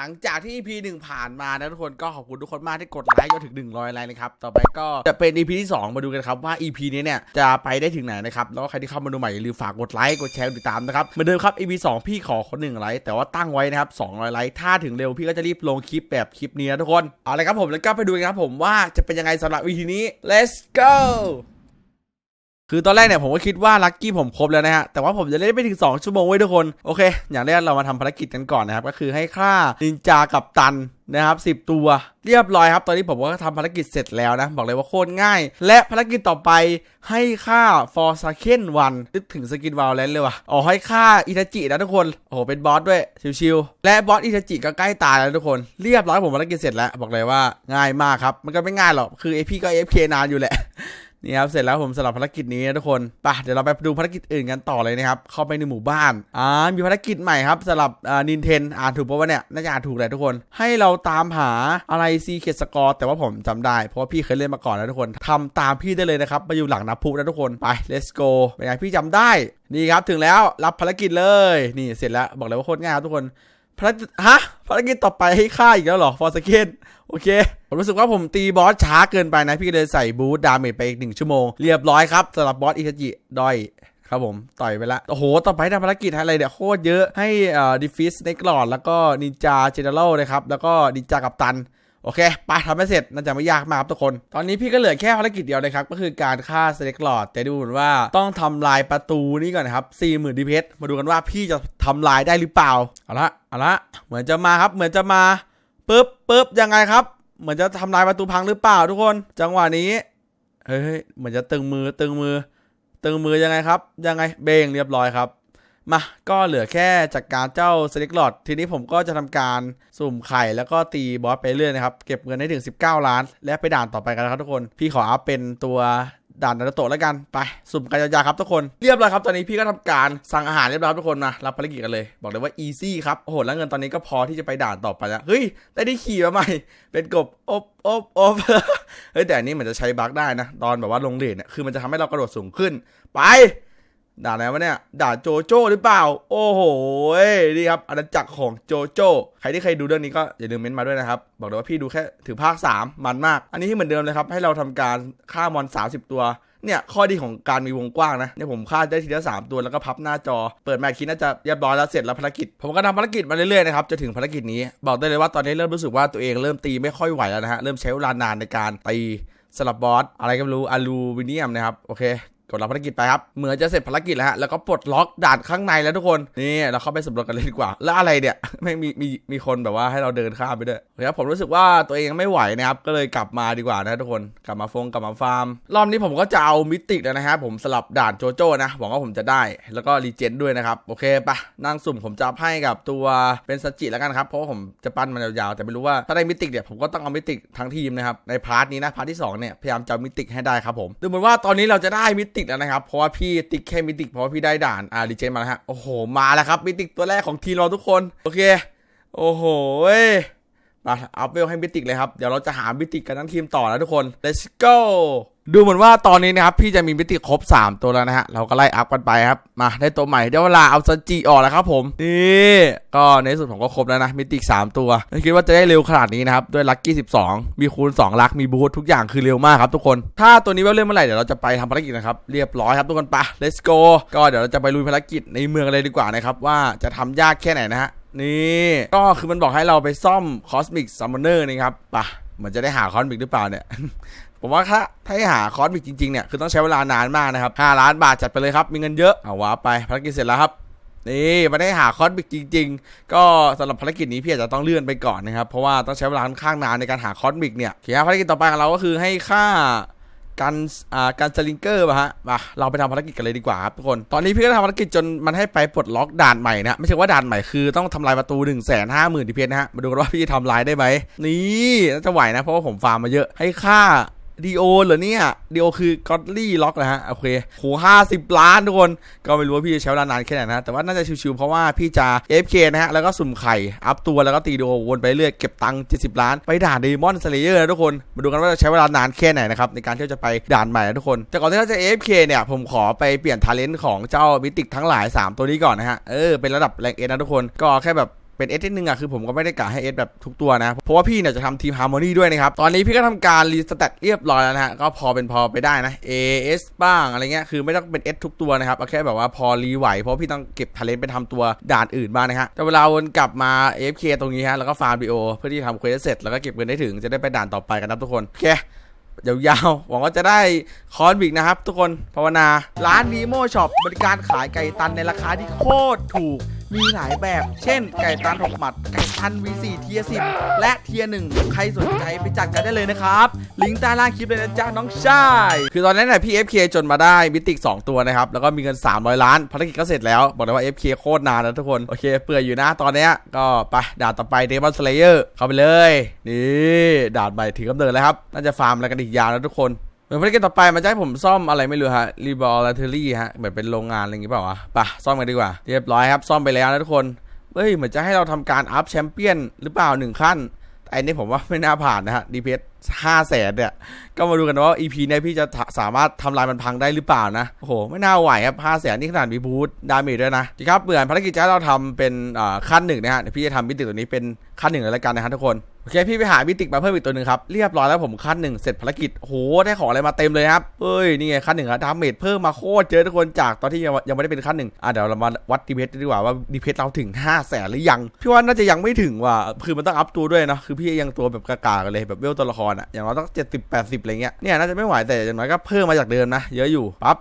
หลังจากที่ EP 1 ผ่านมานะทุกคนก็ขอบคุณทุกคนมากที่กดไลค์จนถึง 100ไลค์นะครับ ต่อไปก็จะเป็น EP ที่ 2 มาดูกันครับว่า EP นี้เนี่ยจะไปได้ถึงไหนนะครับ แล้วใครที่เข้ามาดูใหม่อย่าลืมฝากกดไลค์กดแชร์ติดตามนะครับเหมือนเดิมครับ EP 2 พี่ขอคนหนึ่งไลค์แต่ว่าตั้งไว้นะครับ200ไลค์ถ้าถึงเร็วพี่ก็จะรีบลงคลิปแบบคลิปนี้นะทุกคนเอาเลยครับผมแล้วก็ไปดูกันครับผมว่าจะเป็นยังไงสำหรับ EP นี้ let's go คือตอนแรกเนี่ยผมก็คิดว่าลัคกี้ผมครบแล้วนะฮะ แต่ว่าผมจะเล่นไปถึง 2 ชั่วโมงไว้ยทุกคน โอเค อย่างแรกเรามาทำภารกิจกันก่อนนะครับ ก็คือให้ฆ่านินจากับตันนะครับ 10 ตัว เรียบร้อยครับ ตอนนี้ผมก็ทำภารกิจเสร็จแล้วนะ บอกเลยว่าโคตรง่าย และภารกิจต่อไปให้ฆ่าฟอร์ซาเคนวันนึกถึงสกินวาลเลนเลยว่ะอ๋อให้ฆ่าอิทาจินะทุกคน โอ้โห เป็นบอสด้วย ชิวๆ และบอสอิทาจิก็ใกล้ตายแล้วทุกคน เรียบร้อยผมภารกิจเสร็จแล้ว บอกเลยว่าง่ายมากครับ มันก็ไม่ง่ายหรอก คือเอพีก็เอฟคนานอยู่แหละ นี่ครับเสร็จแล้วผมสำหรับภารกิจนี้นะทุกคนไปเดี๋ยวเราไปดูภารกิจอื่นกันต่อเลยนะครับเข้าไปในหมู่บ้านอ่ามีภารกิจใหม่ครับสำหรับอ่านินเทนอ่านถูกปะวะเนี่ยน่าจะอ่านถูกแหละทุกคน ให้เราตามหาอะไรซีเคสกอร์แต่ว่าผมจำได้ เพราะว่าพี่เคยเล่นมาก่อนนะทุกคนทำตามพี่ได้เลยนะครับมาอยู่หลังนับพุนะทุกคนไป let's go เป็นไงพี่จำได้นี่ครับถึงแล้วรับภารกิจเลย นี่เสร็จแล้วบอกเลยว่าโคตรง่ายครับทุกคน ภารกิจฮะภารกิจต่อไปให้ฆ่าอีกแล้วหรอฟอร์สเกนโอเค ผมรู้สึกว่าผมตีบอสช้าเกินไปนะ พี่เลยใส่บูทดาเมจไปอีกหนึ่งชั่วโมง เรียบร้อยครับสำหรับบอสอิชจิดอยครับผมต่อยไปละ โอ้โห ต่อไปทำภารกิจอะไรเนี่ยโคตรเยอะให้อ่าดิฟิสในกรอดแล้วก็นินจาเจเนอเรลนะครับ แล้วก็นินจากับตัน โอเคไปทำให้เสร็จน่าจะไม่ยากมากครับทุกคน ตอนนี้พี่ก็เหลือแค่ภารกิจเดียวเลยครับ ก็คือการฆ่าสเน็กหลอด แต่ดูเหมือนว่าต้องทำลายประตูนี้ก่อนนะครับ40,000ดีเพชมาดูกันว่าพี่จะทำลายได้หรือเปล่า เอาละ เอาละ เหมือนจะมาครับ เหมือนจะมาปึ๊บปึ๊บยังไงครับ เหมือนจะทำลายประตูพังหรือเปล่าทุกคน จังหวะนี้ เฮ้ย เหมือนจะตึงมือ ตึงมือ ตึงมือยังไงครับ ยังไง เบงเรียบร้อยครับ มาก็เหลือแค่จัดการเจ้าสเน็กหลอดทีนี้ผมก็จะทำการสุ่มไข่แล้วก็ตีบอสไปเรื่อยนะครับ เก็บเงินให้ถึง 19 ล้าน และไปด่านต่อไปกันนะครับทุกคน พี่ขออัพเป็นตัวด่านนารูโตะแล้วกันไปสุ่มกันยาวๆครับทุกคนเรียบร้อยครับตอนนี้พี่ก็ทำการสั่งอาหารเรียบร้อยทุกคนมารับภารกิจกันเลย บอกเลยว่า easy ครับโอ้โหแล้วเงินตอนนี้ก็พอที่จะไปด่านต่อไปแล้วเฮ้ยได้ได้ขี่มาใหม่ เป็นกบอบอบอบเฮ้ยแต่อันนี้เหมือนจะใช้บั๊กได้นะ ตอนแบบว่าลงเลนเนี่ยคือมันจะทำให้เรากระโดดสูงขึ้นไป ด่าอะไรวะเนี่ย ด่าโจโจ้หรือเปล่า โอ้โหนี่ครับอาณาจักรของโจโจ้ใครที่เคยดูเรื่องนี้ก็อย่าลืมเม้นต์มาด้วยนะครับ บอกเลยว่าพี่ดูแค่ถึงภาค 3 มันมาก อันนี้ที่เหมือนเดิมเลยครับ ให้เราทำการฆ่ามอน 30 ตัวเนี่ยข้อดีของการมีวงกว้างนะเนี่ยผมฆ่าได้ทีละสามตัวแล้วก็พับหน้าจอ เปิดแมคคิดน่าจะเรียบร้อยแล้วเสร็จแล้วภารกิจ ผมก็ทำภารกิจมาเรื่อยๆนะครับจะถึงภารกิจนี้ บอกได้เลยว่าตอนนี้เริ่มรู้สึกว่าตัวเองเริ่มตีไม่ค่อยไหวแล้วนะฮะเริ่มใช้เวลานานในการตีสลับบอสอะไรก็ไม่รู้อลูมิเนียมนะครับโอเค กดรับภารกิจไปครับ เหมือนจะเสร็จภารกิจแล้วฮะ แล้วก็ปลดล็อกด่านข้างในแล้วทุกคน นี่เราเข้าไปสำรวจกันเลยดีกว่า แล้วอะไรเนี่ยไม่มีมีมีคนแบบว่าให้เราเดินข้ามไปด้วยโอเครับผมรู้สึกว่าตัวเองไม่ไหวนะครับ ก็เลยกลับมาดีกว่านะทุกคน กลับมาฟงกลับมาฟาร์ม รอบนี้ผมก็จะเอามิติแล้วนะครับผมสลับด่านโจโจ้นะหวังว่าผมจะได้ แล้วก็รีเจนด้วยนะครับ โอเคปะนั่งสุ่มผมจะให้กับตัวเป็นสจิแล้วกันครับ เพราะว่าผมจะปั้นมันยาวๆ แต่ไม่รู้ว่าถ้าได้มิติเนี่ยผมก็ต้องเอามิติทั้งทีมนะครับ ในพาร์ทนี้นะพาร์ทที่สองเนี่ยพยายามจะมิติให้ได้ครับผมดูเหมือนว่าตอนนี้เราจะได้มิติกแล้วนะครับ เพราะว่าพี่ติ๊กแค่มิติกเพราะว่าพี่ได้ด่านอารีเจนมาแล้วฮะ โอ้โห มาแล้วครับมิติกตัวแรกของทีมเราทุกคน โอเค โอ้โห มาอัพเวลให้มิติกเลยครับ เดี๋ยวเราจะหามิติกกันทั้งทีมต่อนะทุกคน let's go ดูเหมือนว่าตอนนี้นะครับ พี่จะมีมิติครบ 3 ตัวแล้วนะฮะ เราก็ไล่อัพกันไปครับ มาได้ตัวใหม่ได้เวลาเอาซันจิออกแล้วครับผม นี่ก็ในที่สุดผมก็ครบแล้วนะ มิติก3ตัวไม่คิดว่าจะได้เร็วขนาดนี้นะครับ ด้วยลัคกี้ 12 มีคูณ 2 ลัก มีบูททุกอย่างคือเร็วมากครับทุกคน ถ้าตัวนี้เวลเล่นเมื่อไหร่เดี๋ยวเราจะไปทำภารกิจนะครับ เรียบร้อยครับทุกคนไป let's go ก็เดี๋ยวเราจะไปลุยภารกิจในเมืองเลยดีกว่านะครับว่าจะทำยากแค่ไหนนะฮะ นี่ก็คือมันบอกให้เราไปซ่อมคอสมิกซัมมอนเนอร์นี่ครับปะมือนจะได้หาคอสมิกหรือเปล่าเนี่ย ผมว่าถ้าถ้าหาคอสมิกจริงๆเนี่ย คือต้องใช้เวลานานมากนะครับ 5 ล้านบาทจัดไปเลยครับ มีเงินเยอะ เอาว้าไปภารกิจเสร็จแล้วครับ นี่มาได้หาคอสมิกจริง ๆ ก็สำหรับภารกิจนี้พี่อาจจะต้องเลื่อนไปก่อนนะครับ เพราะว่าต้องใช้เวลาค่อนข้างนานในการหาคอสมิกเนี่ยโอเคครับภารกิจต่อไปของเราก็คือให้ค่า กันอ่ากันสลิงเกอร์ป่ะฮะมาเราไปทำภารกิจกันเลยดีกว่าครับทุกคน ตอนนี้พี่ก็ทำภารกิจจนมันให้ไปปลดล็อกด่านใหม่นะ ไม่ใช่ว่าด่านใหม่คือต้องทำลายประตู1นึ่งแสนห้าหมื่นทีเพชรนะฮะ มาดูกันว่าพี่จะทำลายได้ไหม นี่จะไหวนะเพราะว่าผมฟาร์มมาเยอะ ให้ค่า ดีโอเหรอเนี่ยดีโอคือกอดลี่ล็อกนะฮะ โอเคโหห้าสิบล้านทุกคน ก็ไม่รู้ว่าพี่จะใช้เวลานานแค่ไหนนะ แต่ว่าน่าจะชิวๆเพราะว่าพี่จะ FK นะฮะ แล้วก็สุ่มไข่ อัพตัวแล้วก็ตีดีโอวนไปเรื่อยเก็บตังค์70 ล้าน ไปด่านเดมอนสเลเยอร์นะทุกคน มาดูกันว่าจะใช้เวลานานแค่ไหนนะครับ ในการที่จะไปด่านใหม่นะทุกคน แต่ก่อนที่เราจะ FK เนี่ย ผมขอไปเปลี่ยนทาเลนต์ของเจ้ามิติกทั้งหลาย 3 ตัวนี้ก่อนนะฮะ เออ เป็นระดับแรงเอนะทุกคน ก็แค่แบบ เป็นเอสนิดนึงอะคือผมก็ไม่ได้กะให้เอสแบบทุกตัวนะ เพราะว่าพี่เนี่ยจะทำทีมฮาร์โมนีด้วยนะครับ ตอนนี้พี่ก็ทำการรีสแตทเรียบร้อยแล้วนะฮะก็พอเป็นพอไปได้นะ A S บ้างอะไรเงี้ยคือไม่ต้องเป็น S ทุกตัวนะครับเอาแค่แบบว่าพอรีไหว เพราะพี่ต้องเก็บทาเลนไปทำตัวด่านอื่นบ้างนะฮะแต่เวลาวนกลับมา AFK ตรงนี้ฮะแล้วก็ฟาร์มบีโอเพื่อที่ทำเควสเสร็จแล้วก็เก็บเงินได้ถึงจะได้ไปด่านต่อไปกันนะทุกคนโอเคยาวๆ หวังว่าจะได้คอนบิกนะครับทุกคนภาวนา ร้านนีโมช็อปบริการขายไก่ตันในราคาที่โคตรถูก มีหลายแบบ เช่น ไก่ตันหกหมัด ไก่ตัน V4 เทีย10และเทีย1ใครสนใจไปจัดกันได้เลยนะครับ ลิงก์ใต้ล่างคลิปเลยนะจ๊ะน้องชาย คือตอนนั้นเนี่ยพี่ FK จนมาได้มิติก2ตัวนะครับ แล้วก็มีเงิน 300 ล้าน ภารกิจก็เสร็จแล้ว บอกเลยว่า FK โคตรนานนะทุกคน โอเค เปื่อยอยู่นะตอนเนี้ย ก็ไปด่านต่อไป Demon Slayer เข้าไปเลย นี่ด่านใหม่ถือกำเนิดแล้วครับ น่าจะฟาร์มอะไรกันอีกยาวนะทุกคน เหมือนภารกิจต่อไปมันจะให้ผมซ่อมอะไรไม่รู้ฮะรีบอลลาเทอรี่ฮะเหมือนเป็นโรงงานอะไรอย่างงี้เปล่าวะปะซ่อมกันดีกว่า เรียบร้อยครับ ซ่อมไปแล้วนะทุกคนเฮ้ยเหมือนจะให้เราทำการอัพแชมเปี้ยนหรือเปล่าหนึ่งขั้นแต่อันนี้ผมว่าไม่น่าผ่านนะฮะดีเพสห้าแสนเนี่ย ก็มาดูกันว่า EP เนี่ยพี่จะสามารถทำลายมันพังได้หรือเปล่านะ โอ้โห ไม่น่าไหวครับห้าแสนนี่ขนาดมีบูทดาเมจด้วยนะจีครับเหมือนภารกิจจะให้เราทำเป็นขั้นหนึ่งนะฮะเดี๋ยวพี่จะทำมิติตัวนี้เป็นขั้นหนึ่งเลยละกันนะฮะทุกคน อเคพี่ไปหามิติมาเพิ่มอีกตัวหนึ่งครับ เรียบร้อยแล้วผมขั้นหนึ่งเสร็จภารกิจโหได้ของอะไรมาเต็มเลยครับเอ้ยนี่ไงขั้นหนึ่งครับดาเมจเพิ่มมาโคตรเยอะทุกคนจากตอนที่ยังยังไม่ได้เป็นขั้นหนึ่งอะเดี๋ยวเรามาวัดดีเพสดีกว่าว่าดีเพสเราถึง5 0 0แสนหรือยังพี่ว่าน่าจะยังไม่ถึงว่ะคือมันต้องอัพตัวด้วยเนาะคือพี่ยังตัวแบบกากากันเลยแบบเวลตัวละครอะอย่างเราต้องเจ็ดสิบแปดสิบอะไรเงี้ยเนี่ยน่าจะไม่ไหวแต่อย่างน้อยก็เพิ่มมาจากเดิมนะเยอะอยู่ปั๊บ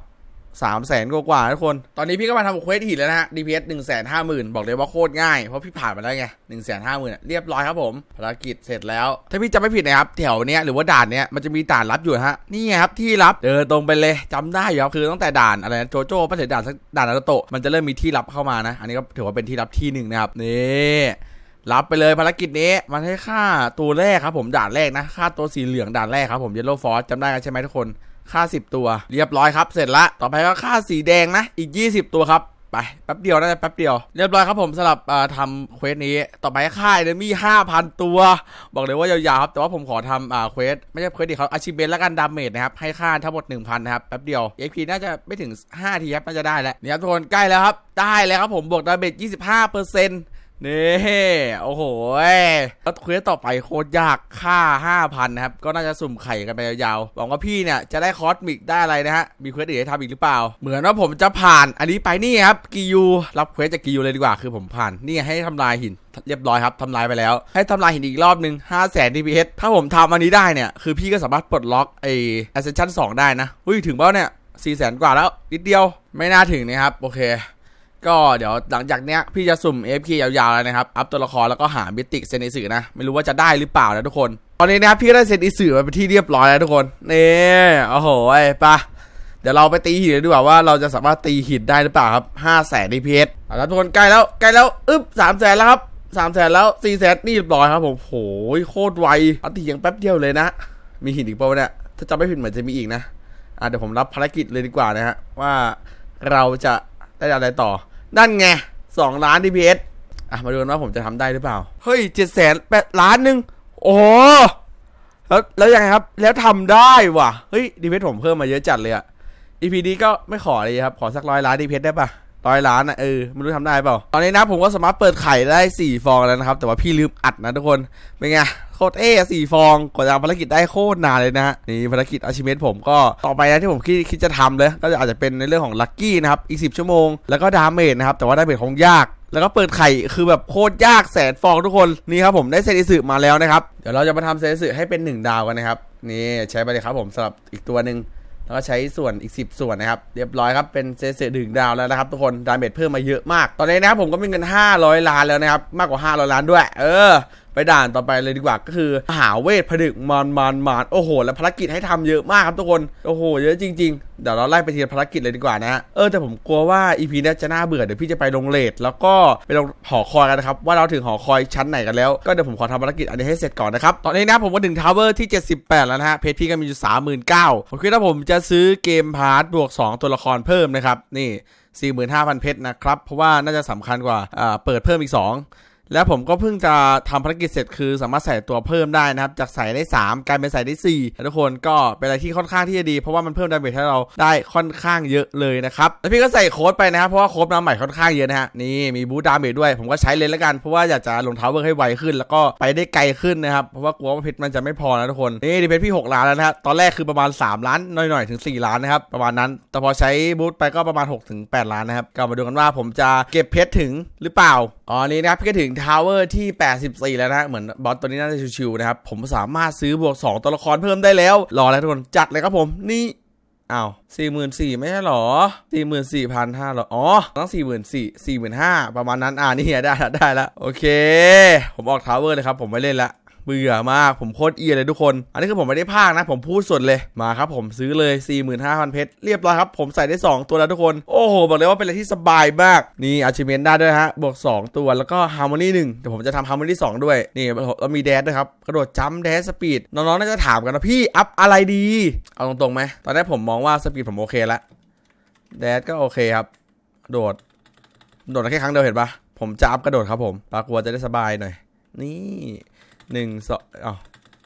สามแสนกว่าทุกคน ตอนนี้พี่ก็มาทำเควสหินแล้วนะฮะ DPS หนึ่งแสนห้าหมื่นบอกเลยว่าโคตรง่าย เพราะพี่ผ่านมาแล้วไงหนึ่งแสนห้าหมื่นเรียบร้อยครับผม ภารกิจเสร็จแล้ว ถ้าพี่จำไม่ผิดนะครับแถวเนี้ยหรือว่าด่านเนี้ยมันจะมีด่านลับอยู่ฮะ นี่ไงครับที่ลับ เดินตรงไปเลยจำได้อยู่ครับคือตั้งแต่ด่านอะไรนะโจโจ้ไปถึงด่านสักด่านนาโตะมันจะเริ่มมีที่ลับเข้ามานะ อันนี้ก็ถือว่าเป็นที่ลับที่หนึ่งนะครับนี่รับไปเลยภารกิจนี้มันให้ค่าตัวแรกครับผมด่านแรกนะค่าตัวสีเหลืองด่านแรกครับผมเยลโล่ฟอร์จำได้กันใช่ไหมทุกคน ค่า 10 ตัว เรียบร้อยครับ เสร็จละ ต่อไปก็ค่าสีแดงนะ อีก 20 ตัวครับ ไป แป๊บเดียวน่าจะแป๊บเดียว เรียบร้อยครับผมสำหรับทำเควสนี้ ต่อไปค่าเอเดมี่5,000ตัว บอกเลยว่ายาวๆครับ แต่ว่าผมขอทำเควสไม่ใช่เควสดิเขาอาชิเบนแล้วกันดาเมจนะครับ ให้ค่าทั้งหมด 1,000 นะครับ แป๊บเดียว AP น่าจะไม่ถึง5ทีครับ น่าจะได้แล้วนี่ครับทุกคนใกล้แล้วครับ ได้แล้วครับผม บวกดาเมจ25เปอร์เซ็นต์ นี่โอ้โหแล้วเควสต่อไปโคตรยากค่า 5,000 นะครับ ก็น่าจะสุ่มไข่กันไปยาวๆหวังว่าพี่เนี่ยจะได้คอสมิกได้อะไรนะฮะ มีเควสอื่นให้ทำอีกหรือเปล่า เหมือนว่าผมจะผ่านอันนี้ไปนี่ครับกิยูรับเควสจากกิยูเลยดีกว่าคือผมผ่าน นี่ให้ทำลายหินเรียบร้อยครับทำลายไปแล้ว ให้ทำลายหินอีกรอบหนึ่ง5 0 0 0 0 DPS ถ้าผมทำอันนี้ได้เนี่ยคือพี่ก็สามารถปลดล็อกไอ้ Ascension 2 ได้นะอุ้ยถึงเปล่าเนี่ย4 0 0 0 0กว่าแล้วนิดเดียวไม่น่าถึงนะครับโอเค ก็เดี๋ยวหลังจากเนี้ยพี่จะสุ่ม FK ยาวๆแล้วนะครับ อัพตัวละครแล้วก็หามิติกเซนิสึนะ ไม่รู้ว่าจะได้หรือเปล่านะทุกคน ตอนนี้นะครับพี่ก็ได้เซนิสึมาเป็นที่เรียบร้อยแล้วทุกคน นี่โอ้โหไปะเดี๋ยวเราไปตีหินดีกว่าว่าเราจะสามารถตีหินได้หรือเปล่าครับ5 0 0 0 0 DPS เอาละทุกคนใกล้แล้วใกล้แล้วอึ๊บ3 0 0 0 0แล้วครับ3 0 0 0 0แล้ว4 0 0 0 0นี่เรียบร้อยครับผมโหยโคตรไวอาตีอย่างแป๊บเดียวเลยนะ มีหินอีกเปล่าเนี่ยถ้าจำไม่ผิดเหมือนจะมีอีกนะอะเดี๋ยวผมรับภารกิจเลยดีกว่านะฮะว่าเราจะได้อะไรต่อ นั่นไงสองล้าน DPS อะมาดูกันว่าผมจะทำได้หรือเปล่า เฮ้ยเจ็ดแสนแปดล้านหนึ่งโอ้แล้วแล้วยังไงครับ แล้วทำได้ว่ะ เฮ้ย DPS ผมเพิ่มมาเยอะจัดเลยอะ EP นี้ก็ไม่ขอเลยครับ ขอสักร้อยล้าน DPS ได้ปะร้อยล้านอะเออไม่รู้ทำได้เปล่า ตอนนี้นะผมก็สามารถเปิดไข่ได้สี่ฟองแล้วนะครับ แต่ว่าพี่ลืมอัดนะทุกคน เป็นไง โคตรเอ้สี่ฟองกว่าจะทำภารกิจได้โคตรนานเลยนะฮะนี่ภารกิจอาชิเมนผมก็ต่อไปนะที่ผมคิดคิดจะทำเลย ก็อาจจะเป็นในเรื่องของลัคกี้นะครับอีก 10 ชั่วโมง แล้วก็ดาเมจนะครับแต่ว่าดาเมจคงยากแล้วก็เปิดไข่คือแบบโคตรยากแสนฟองทุกคนนี่ครับผมได้เซนิสึมาแล้วนะครับ เดี๋ยวเราจะมาทำเซนิสึให้เป็น 1 ดาวกันนะครับนี่ใช้ไปเลยครับผมสำหรับอีกตัวหนึ่งแล้วก็ใช้ส่วนอีก 10 ส่วนนะครับ เรียบร้อยครับเป็นเซเซดึงดาวแล้วนะครับทุกคนดาเมจเพิ่มมาเยอะมาก ตอนนี้นะครับผมก็มีเงิน 500 ล้านแล้วนะครับ มากกว่า 500 ล้านด้วย เออ ไปด่านต่อไปเลยดีกว่าก็คือหาเวทผดึกมานมานมานโอ้โห แล้วภารกิจให้ทำเยอะมากครับทุกคนโอ้โห เยอะจริง ๆ เดี๋ยวเราไล่ไปทีละภารกิจเลยดีกว่านะเออแต่ผมกลัวว่าอีพีนี้จะน่าเบื่อเดี๋ยวพี่จะไปลงเลทแล้วก็ไปลงหอคอยกันนะครับว่าเราถึงหอคอยชั้นไหนกันแล้วก็เดี๋ยวผมขอทำภารกิจอันนี้ให้เสร็จก่อนนะครับตอนนี้นะผมก็ถึงทาวเวอร์ที่ 78 แล้วนะฮะเพจพี่ก็มีอยู่39,000ผมคิดว่าผมจะซื้อเกมพาร์ทบวก 2 ตัวละครเพิ่มนะครับนี่45,000 เพชรนะครับ เพราะว่าน่าจะสำคัญกว่าเปิดเพิ่มอีก 2 แล้วผมก็เพิ่งจะทำภารกิจเสร็จคือสามารถใส่ตัวเพิ่มได้นะครับ จากใส่ได้ 3 กลายเป็นใส่ได้4ทุกคนก็เป็นอะไรที่ค่อนข้างที่จะดี เพราะว่ามันเพิ่มดาเมจให้เราได้ค่อนข้างเยอะเลยนะครับแล้วพี่ก็ใส่โค้ดไปนะครับเพราะว่าโค้ดมาใหม่ค่อนข้างเยอะนะฮะนี่มีบูทดาเมจด้วย ผมก็ใช้เลยแล้วกันเพราะว่าอยากจะลงเท้าเวอร์ให้ไวขึ้น แล้วก็ไปได้ไกลขึ้นนะครับเพราะว่ากลัวว่าเพชรมันจะไม่พอนะทุกคนนี่ดีเพชรพี่ 6 ล้านแล้วนะฮะตอนแรกคือประมาณ 3 ล้านหน่อยๆถึง 4 ล้านนะครับประมาณนั้น แต่พอใช้บูทไปก็ประมาณ6ถึง8ล้านนะครับก็มาดูกันว่าผมจะเก็บเพชรถึงหรือเปล่าอ๋อนี่นะครับพี่ก็ถึงทาวเวอร์ที่ 84 แล้วนะ เหมือนบอสตัวนี้น่าจะชิวๆนะครับ ผมสามารถซื้อบวก 2 ตัวละครเพิ่มได้แล้ว รอแล้วทุกคน จัดเลยครับผมนี่อ้าวสี่หมื่นสี่ไม่ใช่หรอสี่หมื่นสี่พันห้าหรอ อ๋อ ต้องสี่หมื่นสี่สี่หมื่นห้าประมาณนั้น อ่านี่ไงได้ละได้ละโอเค ผมออกทาวเวอร์เลยครับ ผมไม่เล่นละ เบื่อมากผมโคตรเอียเลยทุกคน อันนี้คือผมไม่ได้พากนะ ผมพูดสดเลยมาครับผมซื้อเลย 45,000 เพชรเรียบร้อยครับ ผมใส่ได้ 2 ตัวแล้วทุกคน โอ้โห บอกเลยว่าเป็นอะไรที่สบายมาก นี่อาชิเมนได้ด้วยฮะ บวก 2 ตัวแล้วก็ฮาร์โมนีหนึ่งเดี๋ยวผมจะทำฮาร์โมนีสองด้วย นี่เรามีแดดด้วยครับ กระโดดจัมป์แดดสปีด น้องๆน่าจะถามกันนะพี่อัพอะไรดี เอาตรงๆไหมตอนนี้ผมมองว่าสปีดผมโอเคแล้วแดดก็โอเคครับ โดด โดดได้แค่ครั้งเดียวเห็นปะผมจะอัพกระโดดครับผมปากลัวจะได้สบายหน่อย นี่ หนึ่งสองอ๋อ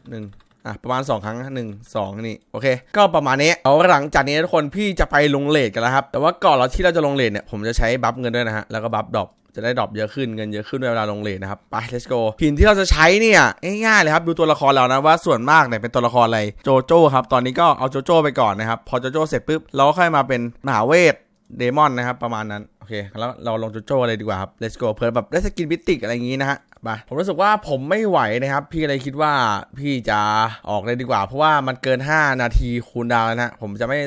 หนึ่งอะประมาณ 2 ครั้งหนึ่งสองนี่โอเค ก็ประมาณนี้เอาหลังจากนี้ทุกคนพี่จะไปลงเลทกันแล้วครับ แต่ว่าก่อนเราที่เราจะลงเลทเนี่ยผมจะใช้บัฟเงินด้วยนะฮะแล้วก็บัฟดรอปจะได้ดรอปเยอะขึ้นเงินเยอะขึ้นเวลาลงเลทนะครับไป let's go หินที่เราจะใช้เนี่ยง่ายๆเลยครับดูตัวละครเรานะว่าส่วนมากเนี่ยเป็นตัวละครอะไรโจโจ้ครับตอนนี้ก็เอาโจโจ้ไปก่อนนะครับพอโจโจ้เสร็จปุ๊บเราก็ค่อยมาเป็นมหาเวทเดมอนนะครับประมาณนั้นโอเคแล้วเราลงโจโจ้เลยดีกว่าครับ let's go เพื่อแบบได้สกินบิติกอะไรอย่างงี้นะฮะ ไปผมรู้สึกว่าผมไม่ไหวนะครับ พี่เลยคิดว่าพี่จะออกเลยดีกว่า เพราะว่ามันเกิน 5 นาทีคูลดาวแล้วนะ ผมจะไม่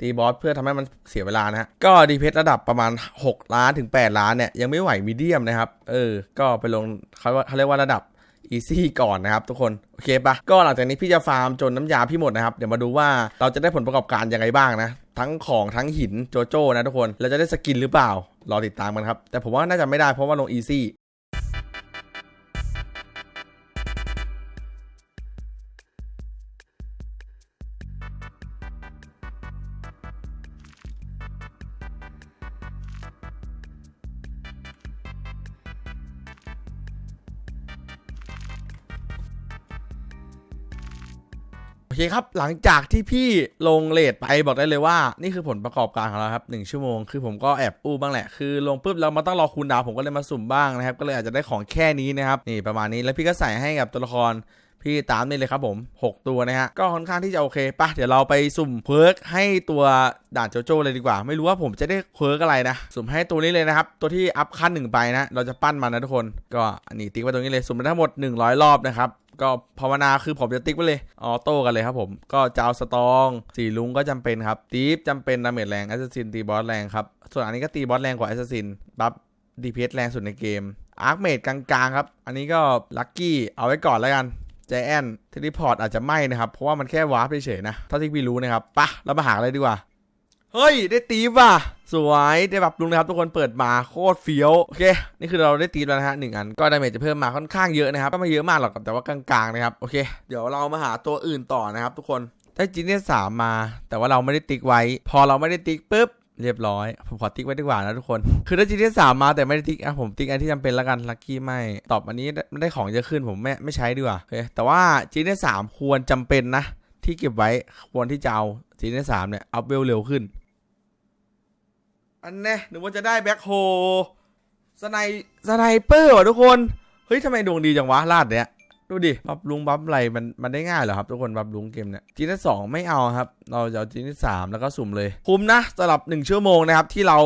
ตีบอสเพื่อทำให้มันเสียเวลานะฮะ ก็ดีเพชระดับประมาณ 6 ล้านถึง 8 ล้านเนี่ย ยังไม่ไหวมีเดียมนะครับ เออ ก็ไปลงเขาว่าเขาเรียกว่าระดับอีซี่ก่อนนะครับทุกคน โอเคปะก็หลังจากนี้พี่จะฟาร์มจนน้ำยาพี่หมดนะครับ เดี๋ยวมาดูว่าเราจะได้ผลประกอบการยังไงบ้างนะ ทั้งของทั้งหินโจโจ้นะทุกคนเราจะได้สกินหรือเปล่า รอติดตามกันครับ แต่ผมว่าน่าจะไม่ได้เพราะว่าลงอีซี่ เคครับ หลังจากที่พี่ลงเลทไปบอกได้เลยว่า นี่คือผลประกอบการของเราครับหนึ่งชั่วโมง คือผมก็แอบอู้บ้างแหละ คือลงปุ๊บเรามาต้องรอคูลดาวผมก็เลยมาสุ่มบ้างนะครับ ก็เลยอาจจะได้ของแค่นี้นะครับ นี่ประมาณนี้ แล้วพี่ก็ใส่ให้กับตัวละครพี่ตามนี่เลยครับผม 6 ตัวนะฮะ ก็ค่อนข้างที่จะโอเคปะเดี๋ยวเราไปสุ่มเพิร์กให้ตัวด่านโจโจ้เลยดีกว่า ไม่รู้ว่าผมจะได้เพิร์กอะไรนะ สุ่มให้ตัวนี้เลยนะครับ ตัวที่อัพขั้นหนึ่งไปนะ เราจะปั้นมันนะทุกคน ก็อันนี้ติ๊กไว้ตรงนี้เลย สุ่มไปทั้งหมด 100 รอบนะครับ ก็ภาวนาคือผมจะติ๊กไว้เลยออโต้กันเลยครับผม ก็จะเอาสตองสีลุงก็จำเป็นครับตีฟจำเป็นดาเมจแรงแอสซินตีบอสแรงครับ ส่วนอันนี้ก็ตีบอสแรงกว่าแอสซินบัฟดีเพแรงสุดในเกมอาร์คเมดกลางๆครับ อันนี้ก็ลัคกี้เอาไว้ก่อนแล้วกันจแอนเทเลพอร์ตอาจจะไม่นะครับ เพราะว่ามันแค่วาร์ปเฉยๆนะ เท่าที่พี่รู้นะครับปะเรามาหาอะไรดีกว่า เฮ้ย ได้ตีฟว่ะ สวยได้แบบลุงนะครับทุกคนเปิดมาโคตรเฟี้ยวโอเคนี่คือเราได้ตีแล้วนะฮะหนึ่งอันก็ดาเมจจะเพิ่มมาค่อนข้างเยอะนะครับก็ไม่เยอะมากหรอกแต่ว่ากลางๆนะครับโอเคเดี๋ยวเรามาหาตัวอื่นต่อนะครับ ทุกคนได้จีเนียสามมา แต่ว่าเราไม่ได้ติ๊กไว้ พอเราไม่ได้ติ๊กปุ๊บเรียบร้อย ผมขอติ๊กไว้ดีกว่านะทุกคน คือได้จีเนียสามมาแต่ไม่ได้ติ๊กอะผมติ๊กอันที่จำเป็นแล้วกันลัคกี้ไม่ตอบอันนี้ไม่ได้ของเยอะขึ้นผมไม่ไม่ใช้ดีกว่าโอเคแต่ว่าจีเนียสามควรจำเป็นนะที่เก็บไว้ควรที่จะเอาจีเนียสามเนี่ยอัพเวลเร็วขึ้น อันแน่นึกว่าจะได้แบ็คโฮสไนสไนเปอร์ว่ะทุกคน เฮ้ยทำไมดวงดีจังวะลาดเนี่ยดูดิบับลุงบับไรมันมันได้ง่ายเหรอครับ ทุกคนบับลุงเกมเนี่ยจีนที่สองไม่เอาครับ เราจะเอาจีนที่สามแล้วก็สุ่มเลยคุ้มนะสำหรับหนึ่งชั่วโมงนะครับที่เรา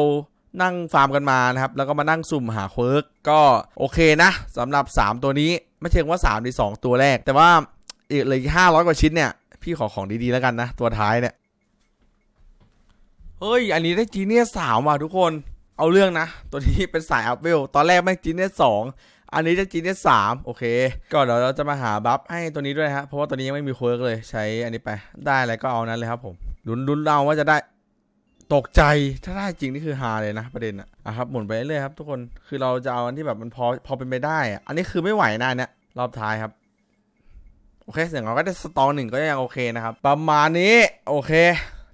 นั่งฟาร์มกันมานะครับ แล้วก็มานั่งสุ่มหาเคิร์กก็โอเคนะสำหรับ 3 ตัวนี้ไม่เชิงว่า3หรือ2ตัวแรก แต่ว่าอีกเลยห้าร้อยกว่าชิ้นเนี่ย พี่ขอของดีๆแล้วกันนะ ตัวท้ายเนี่ย เฮ้ย อันนี้ได้จีเนียสามว่ะทุกคน เอาเรื่องนะ ตัวนี้เป็นสายอัพเวล ตอนแรกแม่งจีเนียสองอันนี้จะจีเนียสามโอเค ก็เดี๋ยวเราจะมาหาบัฟให้ตัวนี้ด้วยฮะ เพราะว่าตัวนี้ยังไม่มีเคิร์กเลย ใช้อันนี้ไป ได้อะไรก็เอานั้นเลยครับผม ลุ้นลุ้นเอาว่าจะได้ ตกใจ ถ้าได้จริงนี่คือฮาเลยนะประเด็นอะอะครับ หมุนไปเรื่อยๆครับทุกคน คือเราจะเอาอันที่แบบมันพอพอเป็นไปได้ อันนี้คือไม่ไหวนะอันเนี่ย รอบท้ายครับโอเคเสียงเราก็ได้สตอร์หนึ่งก็ยังโอเคนะครับ ประมาณนี้ โอเค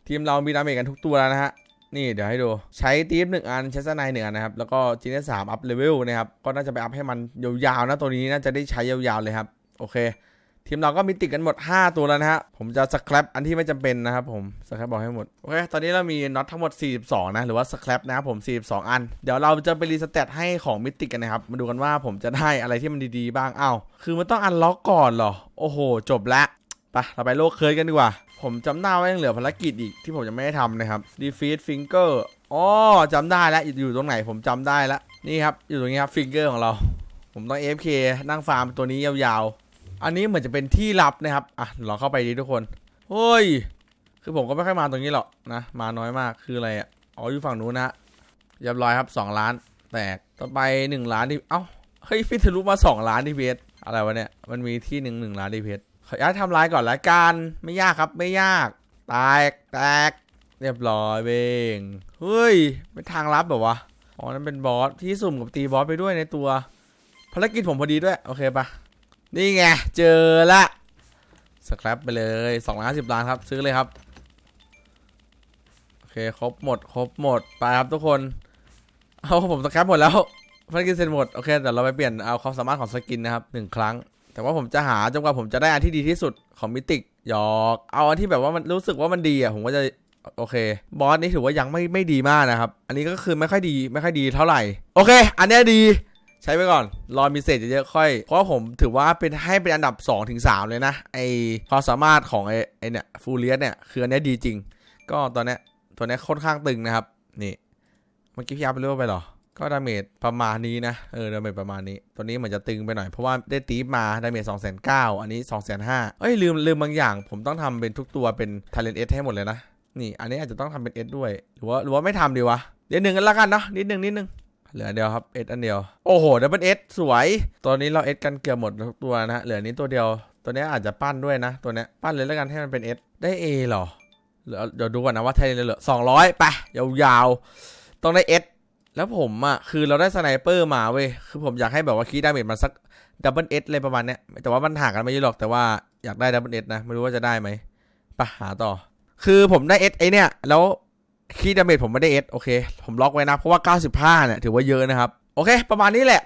ทีมเรามีดาเมจกันทุกตัวแล้วนะฮะนี่เดี๋ยวให้ดูใช้ตีฟหนึ่งอันใช้สไนหนึ่งอันนะครับแล้วก็จีเนสสามอัพเลเวลนะครับก็น่าจะไปอัพให้มันยาวๆนะตัวนี้น่าจะได้ใช้ยาวๆเลยครับโอเค ทีมเราก็มีติดกันหมด 5 ตัวแล้วนะฮะผมจะสครับอันที่ไม่จำเป็นนะครับผมสครับบอกให้หมดโอเคตอนนี้เรามีน็อตทั้งหมด 42 นะหรือว่าสครับนะครับผม 42 อัน เดี๋ยวเราจะไปรีสเตตให้ของมิติกันนะครับมาดูกันว่าผมจะได้อะไรที่มันดีๆบ้างอ้าวคือมันต้องอันล็อกก่อนเหรอโอ้โห จบละไปเราไปโลกเคยกันดีกว่า ผมจำได้ว่ายังเหลือภารกิจอีกที่ผมยังไม่ได้ทำนะครับ defeat finger อ๋อจำได้แล้วอยู่ตรงไหนผมจำได้แล้วนี่ครับ อยู่ตรงนี้ครับ finger ของเรา ผมต้อง AFK นั่งฟาร์มตัวนี้ยาวๆ อันนี้เหมือนจะเป็นที่ลับนะครับ อะเราเข้าไปดีทุกคนเฮ้ย คือผมก็ไม่ค่อยมาตรงนี้หรอกนะ มาน้อยมากคืออะไรอะอ๋ออยู่ฝั่งนู้นนะฮะเรียบร้อยครับ 2 ล้าน แตกต่อไป 1 ล้านดิเอ้าเฮ้ยพี่ทะลุมา 2 ล้านดิเพชอะไรวะเนี่ยมันมีที่หนึ่งหนึ่งล้านดิเพช ขออนุญาตทำลายก่อนละกัน ไม่ยากครับ ไม่ยาก แตก แตก เรียบร้อยเบงเฮ้ย เป็นทางลับแบบวะ อ๋อ นั่นเป็นบอสที่สุ่มกับตีบอสไปด้วยในตัว ภารกิจผมพอดีด้วย โอเคปะนี่ไง เจอละสครับไปเลย2องล้านสิบล้านครับ ซื้อเลยครับ โอเค ครบหมด ครบหมด ไปครับทุกคน เอาผมสครับหมดแล้วภารกิจเสร็จหมด โอเค เดี๋ยวเราไปเปลี่ยนเอาความสามารถของสกินนะครับหนึ่งครั้ง แต่ว่าผมจะหาจนกว่าผมจะได้อันที่ดีที่สุดของมิติกหยอกเอาอันที่แบบว่ามันรู้สึกว่ามันดีอะผมก็จะโอเค บอสนี่ถือว่ายังไม่ไม่ดีมากนะครับ อันนี้ก็คือไม่ค่อยดีไม่ค่อยดีเท่าไหร่ โอเค อันเนี้ยดี ใช้ไปก่อน รอมีเศษเยอะๆค่อย เพราะว่าผมถือว่าเป็นให้เป็นอันดับ2ถึง3เลยนะ ไอความสามารถของไอไอเนี่ยฟูเลียสเนี่ยคืออันเนี้ยดีจริง ก็ตอนเนี้ยตัวเนี้ยค่อนข้างตึงนะครับ นี่เมื่อกี้พี่อัพไปเรื่อยไปหรอ ก็ดาเมจประมาณนี้นะ เออดาเมจประมาณนี้ ตัวนี้เหมือนจะตึงไปหน่อย เพราะว่าได้ตีมาดาเมจ2 9 0 0 0อันนี้2 5 0 0 0เอ้ย ลืมลืมบางอย่าง ผมต้องทำเป็นทุกตัวเป็นท a เลนเอสให้หมดเลยนะ นี่ อันนี้อาจจะต้องทำเป็นเอสด้วย หรือว่าหรือว่าไม่ทำดีวะ เดี๋ยวหนึ่งกันละกันเนาะ นิดหนึ่งนิดหนึ่งเหลือเดียวครับเอสอันเดียว โอ้โหดับเบิลเอสสวย ตัวนี้เราเอสกันเกือบหมดทุกตัวนะเหลือนี้ตัวเดียว ตัวนี้อาจจะปั้นด้วยนะ ตัวนี้ปั้นเลยแล้วกันให้มันเป็นเอสได้เอหรอเหลือเดี๋ยวดูก่อนนะว่าไทยเหลือสองร้อยไปยาวๆต้องได้เอส แล้วผมอะคือเราได้สไนเปอร์มาเว้ยคือผมอยากให้แบบว่าคีย์ดาเมจมันสักดับเบิลเอสเลยประมาณเนี้ยแต่ว่ามันห่างกันไม่เยอะหรอกแต่ว่าอยากได้ดับเบิลเอสนะ ไม่รู้ว่าจะได้ไหมไปหาต่อ คือผมได้เอสไอเนี่ย แล้วคีย์ดาเมจผมไม่ได้เอสโอเค ผมล็อกไว้นะ เพราะว่า 95เนี่ยถือว่าเยอะนะครับ โอเค ประมาณนี้แหละ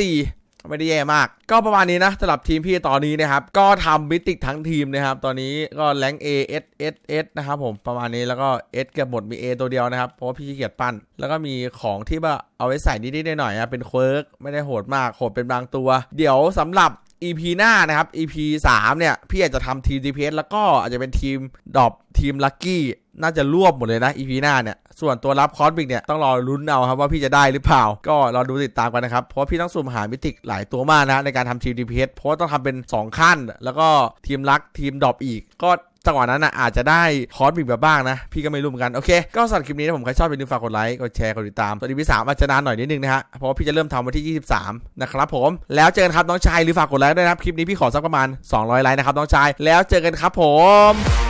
94 ไม่ได้แย่มาก ก็ประมาณนี้นะสำหรับทีมพี่ตอนนี้นะครับ ก็ทำมิติกทั้งทีมนะครับ ตอนนี้ก็แรง A S S S นะครับผมประมาณนี้แล้วก็ S เกือบหมดมี A ตัวเดียวนะครับ เพราะว่าพี่ขี้เกียจปั้น แล้วก็มีของที่ว่าเอาไว้ใส่นิดๆหน่อยๆนะเป็นเคิร์กไม่ได้โหดมากโหดเป็นบางตัว เดี๋ยวสำหรับ EP หน้านะครับ EP 3 เนี่ย พี่อาจจะทำทีม DPS แล้วก็อาจจะเป็นทีมดอบทีมลัคกี้ น่าจะรวบหมดเลยนะ EP หน้าเนี่ยส่วนตัวรับคอสบิกเนี่ยต้องรอลุ้นเอาครับว่าพี่จะได้หรือเปล่า ก็รอดูติดตามกันนะครับ เพราะพี่ต้องสุ่มหามิติกหลายตัวมากนะในการทำทีม DPS เพราะว่าต้องทำเป็น 2 ขั้น แล้วก็ทีมลักทีมดรอบอีก ก็จังหวะนั้นนะอาจจะได้คอร์สบิกแบบบ้างนะ พี่ก็ไม่รู้เหมือนกัน โอเค ก็สำหรับคลิปนี้นะผมใครชอบอย่าลืมฝากกดไลค์ กดแชร์ กดติดตามส่วน EP สามอาจจะนานหน่อยนิดนึงนะฮะ เพราะว่าพี่จะเริ่มทำวันที่ 23 นะครับผม แล้วเจอกันครับน้องชายหรือฝากกดไลค์ด้วยนะครับ คลิปนี้พี่ขอสักประมาณ 200 ไลค์นะครับน้องชาย แล้วเจอกันครับผม